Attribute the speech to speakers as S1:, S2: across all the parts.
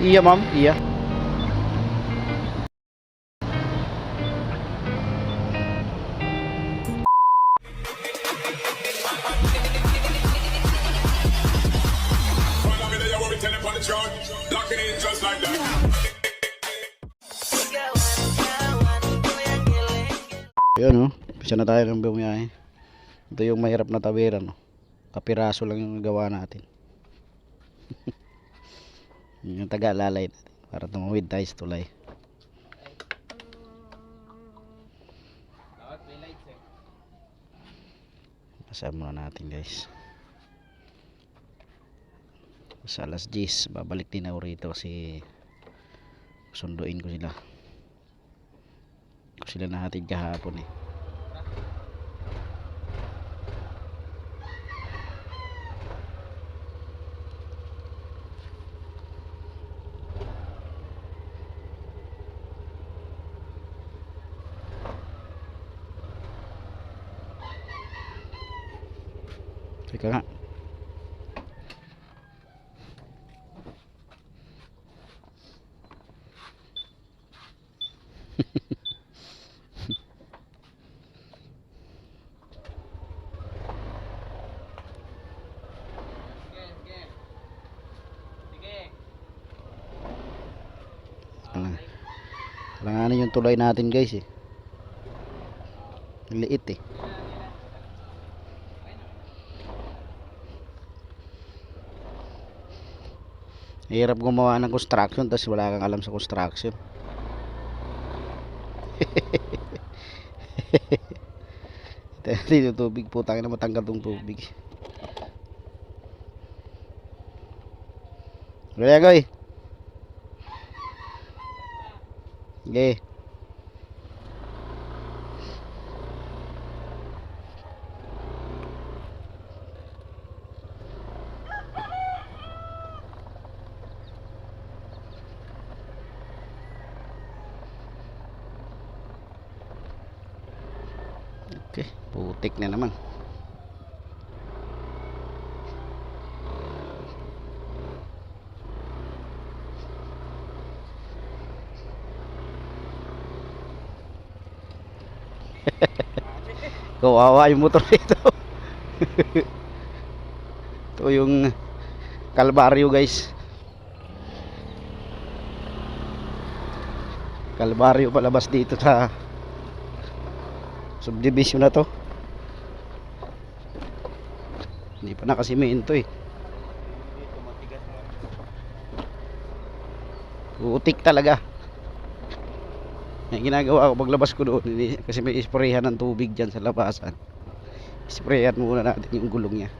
S1: Iya ma'am,
S2: that.
S1: Ayun oh, pisa na tayo ng bumiyahe. Ito yung mahirap na tawiran no. Kapiraso lang yung gawa natin. Yun yung taga-alalay natin. Para tumawid tayo sa tulay. Pasama muna natin guys. Sa alas 10, babalik din ako rito kasi sunduin ko sila. Ko sila nahatid kahapon eh. Teka nga. Alang. Alanganin yung tulay natin guys eh. Liit eh. Hirap gumawa ng construction tapos wala kang alam sa construction. Dito tubig po, tayo na matanggal tong tubig. Gaya goy. Okay. Okay, putik na naman. Kawawa yung motor nito. Ito yung Kalbaryo guys. Kalbaryo palabas dito sa subdivision na to. Hindi pa nakasimento eh. Utik talaga. Yung ginagawa ko paglabas ko doon kasi may isprayan ng tubig dyan sa labasan. Sprayan muna natin yung gulong niya.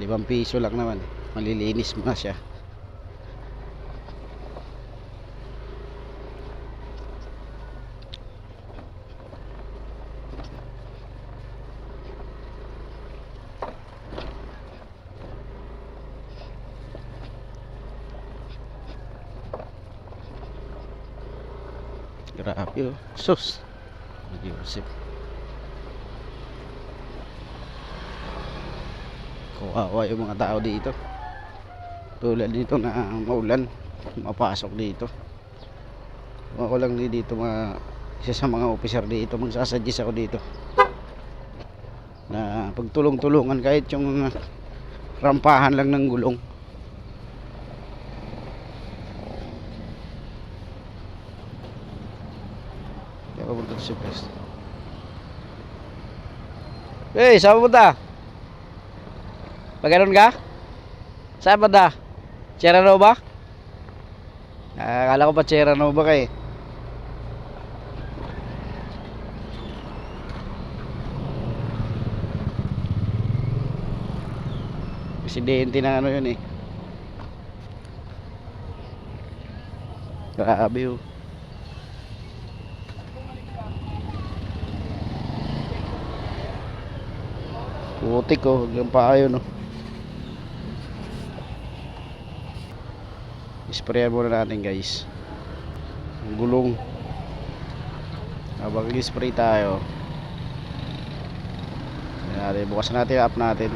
S1: Limang piso lang naman. Malilinis mo na siya. Grabe oh. Sus. Joseph. Kawawa yung mga tao dito. Tulad dito na maulan. Mapasok dito. Ako lang di dito mga isa sa mga officer dito. Magsasuggest ako dito. Na pagtulong-tulungan kahit yung rampahan lang ng gulong. Kaya papunta to si Pres. Hey, saan pupunta? Paganoon ka? Saan punta? Sierra Nova? Ah, akala ko pa Sierra Nova ka eh. Presidente ng ano yun eh. Grabe oh. Putik oh, hanggang pa kayo no. Isprayan muna natin guys. Ang gulong. Habang i-spray tayo. Natin, bukas natin yung app natin.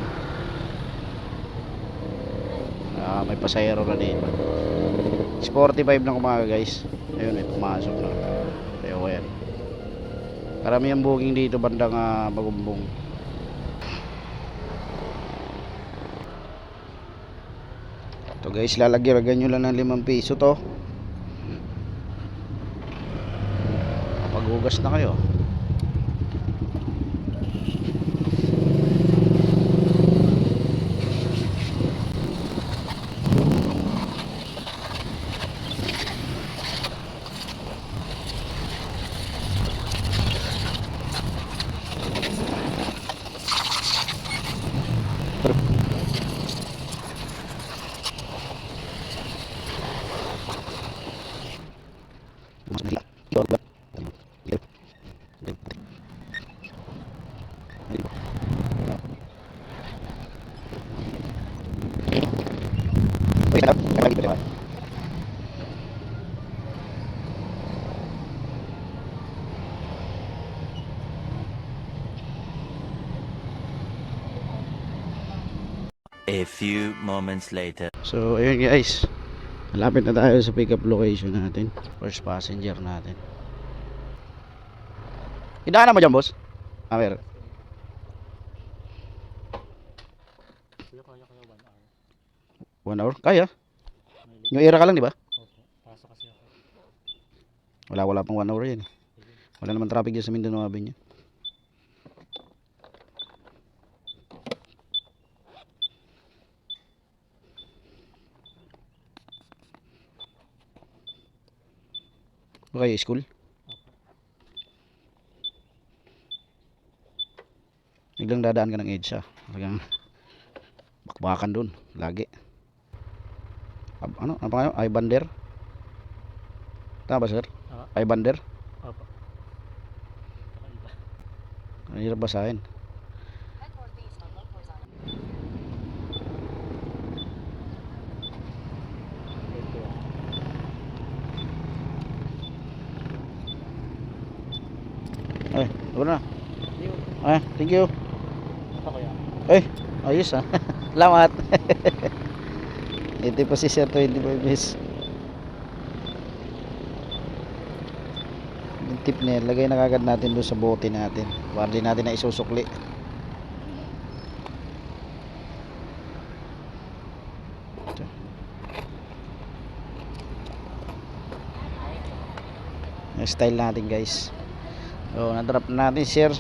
S1: Ah, may pasahero na dito. 45 na kumaga guys. Ayun, may pumasok na. Ko yan. Karamihan booking dito bandang uh, Magumbong. Ito guys, lalagyan nyo lang ng 5 piso to. Paghugas na kayo.
S3: A few moments later.
S1: So, ayun guys. Malapit na tayo sa pick up location natin. First passenger natin. Idaan mo dyan, boss? Ah, meron. One hour? Kaya. Yung era ka lang, di ba? Wala, wala pang one hour yan. Wala naman traffic dyan sa Mindanao Avenue. Okay, school? Biglang dadaan ka ng EDSA. Talagang bakbakan dun. Lagi. Ano? Ano pa kayo? Ibander? Tama ba, sir? Ibander?
S4: Opo.
S1: Ang hirap basahin. Ay, wala na. Ay, thank you.
S4: Ako yan.
S1: Eh, ayos ah. Salamat. Ito pa si Sir 25 pesos. Yung tip na yan, lagay na kagad natin doon sa bote natin. Para di natin na isusukli. Yung style natin guys. So, na-drop na natin sir.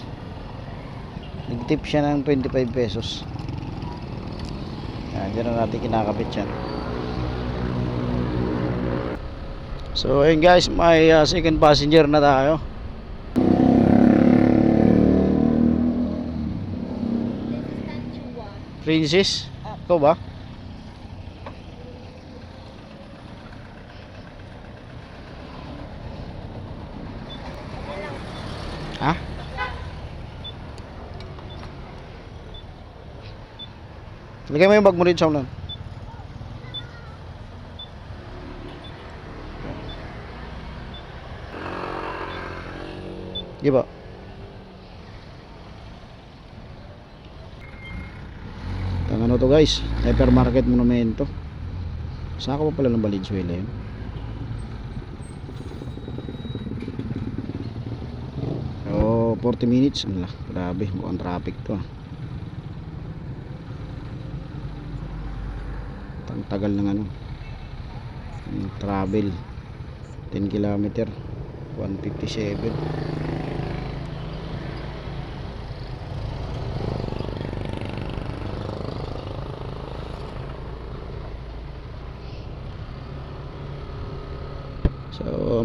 S1: Nag-tip siya ng 25 pesos. Yan, dyan na natin kinakabit yan. So, ayun guys, may uh, second passenger na tayo. Princess? Ikaw ba? Ha? Lagay mo yung bag mo rin sa ulan. Di ba? Ang ano to guys, hypermarket monumento. Saan ka pa pala ng Valenzuela yun? Oh, 40 minutes. Ala, grabe, mukhang traffic to ah. Tagal ng ano. Yung travel. 10 kilometer. 157.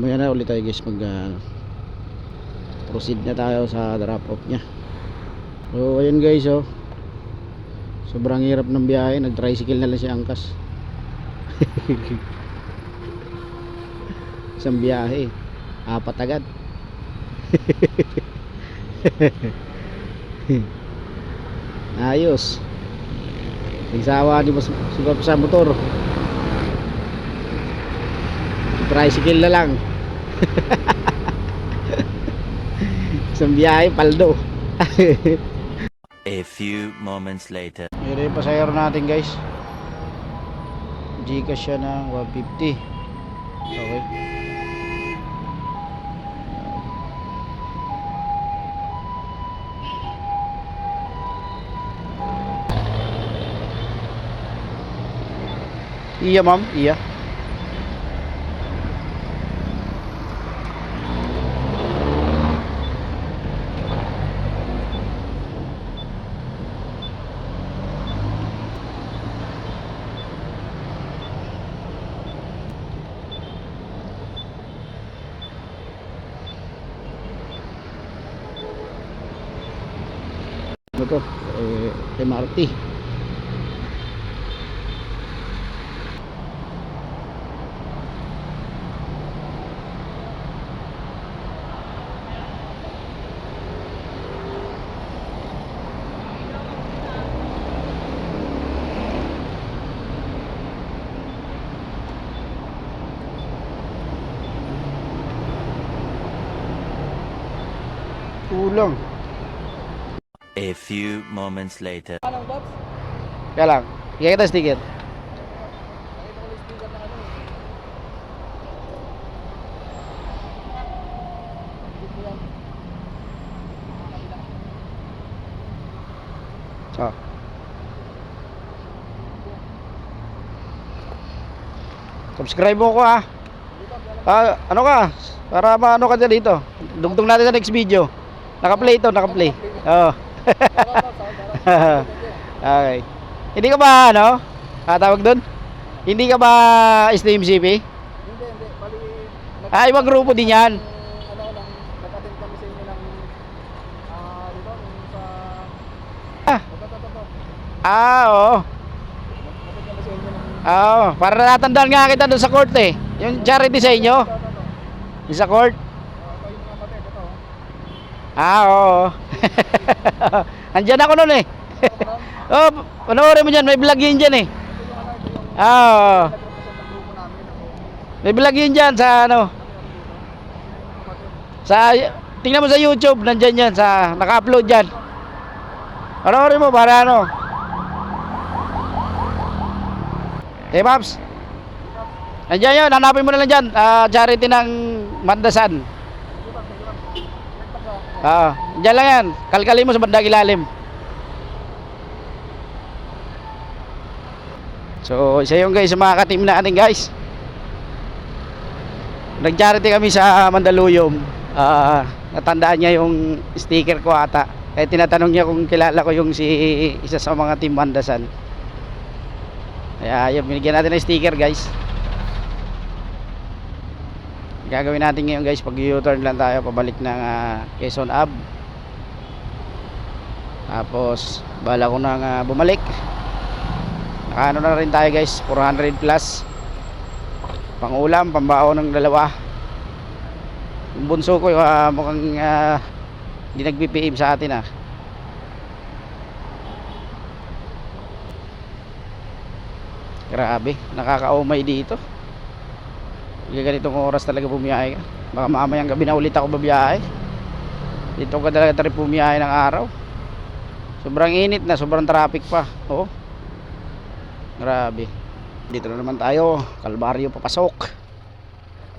S1: So, maya na ulit tayo guys mag ah, proceed na tayo sa drop off niya. So, ayun guys oh. Sobrang hirap ng biyahe, nag-tricycle na lang si Angkas. Isang biyahe, apat agad. Ayos. Nagsawa di sugat sa motor. Tricycle na lang. Isang biyahe, paldo.
S3: A few moments later.
S1: Yun yung pasahero natin guys. Gcash siya ng 150. Okay. Iya ma'am, iya. Ano to? Eh, MRT. Kulang.
S3: A few moments later.
S4: Anong box?
S1: Kaya lang. Kaya kita sticker. Subscribe mo ko ah. Ah, ano ka? Para maano ka dito. Dugtong natin sa next video. Naka-play ito, naka-play. Oo.
S4: Salamat.
S1: okay. Hindi ka ba ano? Ah, tawag doon? Hindi ka ba Steam CP?
S4: Hindi, hindi. Bali,
S1: Ah, ibang grupo din yan.
S4: ano lang, nag-attend kami sa inyo ng ah, dito, sa
S1: Ah. Ah, oo.
S4: Ng
S1: Oo, para natandaan nga kita doon sa court eh. Yung charity sa inyo. Yung sa court.
S4: Ah, ito yung mga kapatid, ito.
S1: Ah, oo. Andyan ako noon eh. oh, panoorin mo dyan. May vlog yun dyan eh. Ah, oo. May vlog yun dyan sa ano. Sa, tingnan mo sa YouTube. Nandyan yan. Sa, naka-upload dyan. Panoorin mo para ano. Eh, Paps. Nandyan yun. Hanapin mo na lang dyan. Ah, charity ng Mandasan. Oo. Diyan lang yan. Kalkalin mo sa bandang ilalim. So, isa yung guys sa mga ka-team natin guys. Nag-charity kami sa Mandaluyong. Ah, natandaan niya yung sticker ko ata. Kaya tinatanong niya kung kilala ko yung si isa sa mga team Mandasan. Kaya yun, binigyan natin ng sticker guys. Gagawin natin ngayon guys, pag U-turn lang tayo pabalik ng ah, Quezon Ave. Tapos, bala ko nang ah, bumalik. Nakaano na rin tayo guys, 400 plus. Pangulam, pambaon ng dalawa. Yung bunso ko, ah, mukhang ah, hindi nag-BPM sa atin ah. Grabe, nakakaumay dito. Ganitong oras talaga bumiyahe ka. Baka mamayang gabi na ulit ako babiyahe. Dito ka talaga trip bumiyahe ng araw. Sobrang init na, sobrang traffic pa. Oo. Grabe. Dito na naman tayo. Kalbaryo papasok.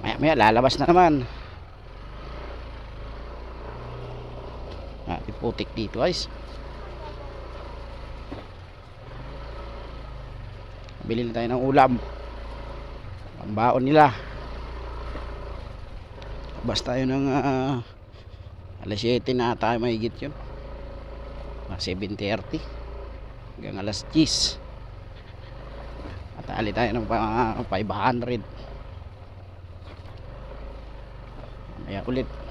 S1: Maya maya lalabas na naman. Ah, putik dito guys. Bili na tayo ng ulam. Pambaon nila. Basta yun ng ah, alas 7 na tayo mahigit yun. Mga 7.30 hanggang alas 10. Atali tayo ng pa- 500. Maya ulit.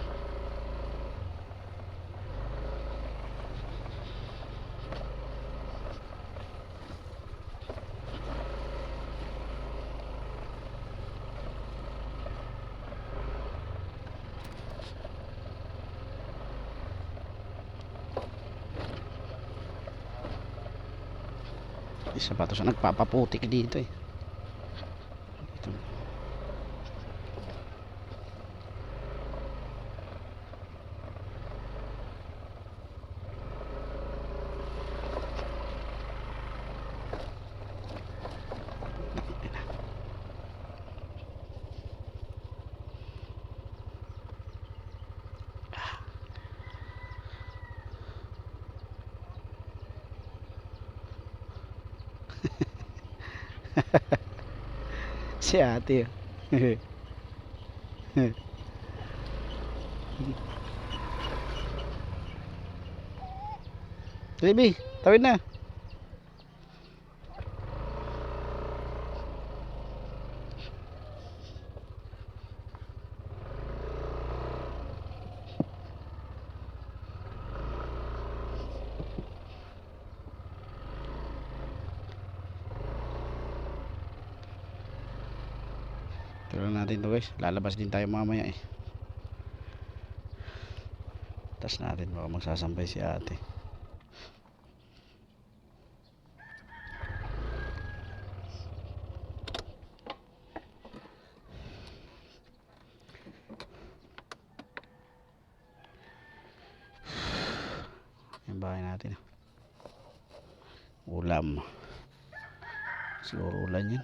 S1: Isa pa to sa nagpapaputik dito eh. Dito. Si ate. Baby, tawid na. Tuloy natin to guys. Lalabas din tayo mamaya eh. Tas natin baka magsasampay si ate. Yung bahay natin. Ulam. Siguro ulan yan.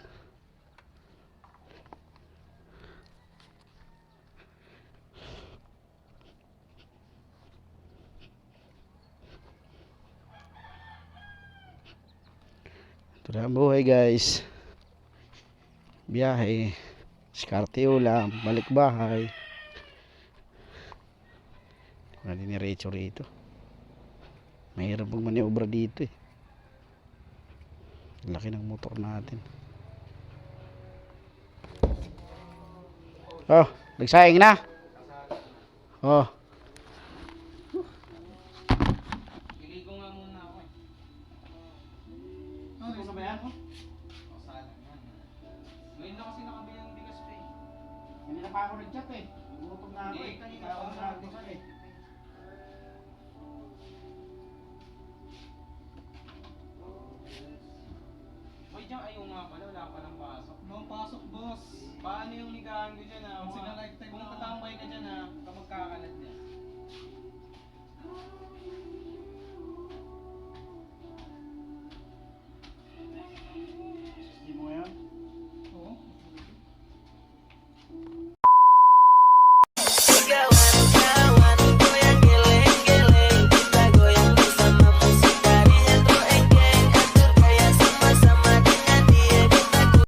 S1: Ito na ang buhay guys. Biyahe. Skarte ulam. Balik bahay. Wala din ni Rachel rito. Mahirap pag maniobra dito eh. Laki ng motor natin. Oh, nagsayang na. Oh.
S4: ako
S1: nag-chat eh. Gutom na ako eh.
S4: Kanina
S1: ako nag-almusal eh.
S4: Uy, dyan ayaw nga pala. Wala pa palang pasok. No, pasok boss. Paano yung ligahan ko dyan ah? Kung sila lifetime na. Kung tatambay ka dyan ah, kapag kakalat niya. Ah.